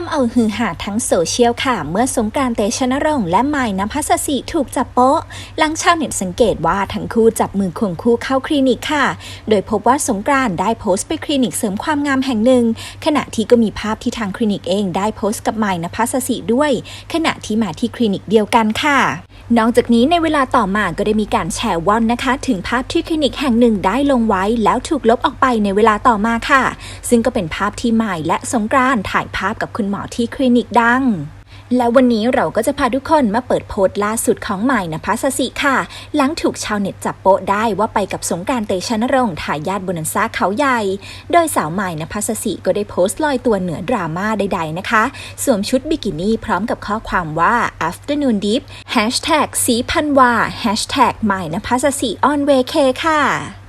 ทำเอาฮือหาทั้งโซเชียลค่ะ เมื่อสงกรานต์เตชนรงค์และไมายนภัสสิถูกจับโป๊ะ หลังชาวเน็ตสังเกตว่าทั้งคู่จับมือควงคู่เข้าคลินิกค่ะ โดยพบว่าสงกรานต์ได้โพสต์ไปคลินิกเสริมความงามแห่งหนึ่ง ขณะที่ก็มีภาพที่ทางคลินิกเองได้โพสต์กับไมายนภัสสิด้วย ขณะที่มาที่คลินิกเดียวกันค่ะ นอกจากนี้ในเวลาต่อมาก็ได้มีการแชร์ว่อนนะคะ ถึงภาพที่คลินิกแห่งหนึ่งได้ลงไว้ แล้วถูกลบออกไปในเวลาต่อมาค่ะ ซึ่งก็เป็นภาพที่ใหม่และสงกรานถ่ายภาพกับคุณหมอที่คลินิกดัง และวันนี้เราก็จะพาทุกคนมาเปิดโพสต์ล่าสุดของใหม่นภัสสิค่ะ หลังถูกชาวเน็ตจับโป๊ะได้ว่าไปกับสงการเตชะนรงค์ถ่ายญาติบนันซ่าเขาใหญ่ โดยสาวใหม่นภัสสิก็ได้โพสต์ลอยตัวเหนือดราม่าใดๆนะคะ สวมชุดบิกินี่พร้อมกับข้อความว่า afternoon dip hashtag สีพันวา hashtag ใหม่นภัสสิ on vacay ค่ะ